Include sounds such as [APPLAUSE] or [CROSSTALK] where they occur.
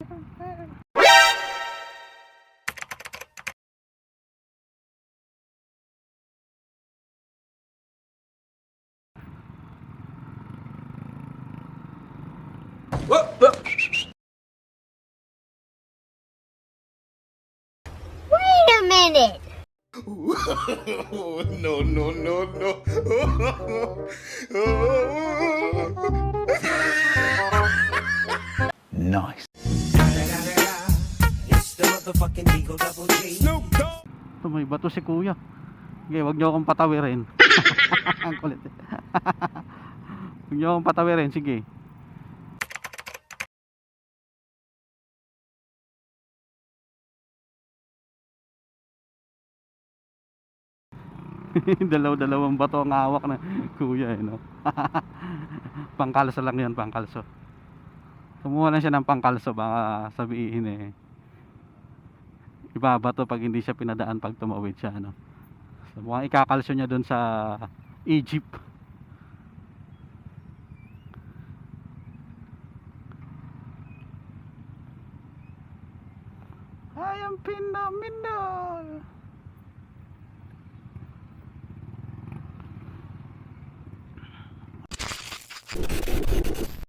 Wait a minute. [LAUGHS] no, no, no, no. [LAUGHS] Nice. Ito may bato si kuya. Okay, wag niyo akong patawirin. [LAUGHS] Ang kulit. wag niyo akong patawirin, sige. [LAUGHS] Dalaw-dalawang bato ang hawak na kuya eh, no? [LAUGHS] pangkalso lang yan, pangkalso. Kumuha lang siya ng pangkalso, baka sabihin eh. Ibabato pag hindi siya pinadaan pag tumawid siya, no? So, mukhang ikakalso niya doon sa Egypt. I am phenomenal.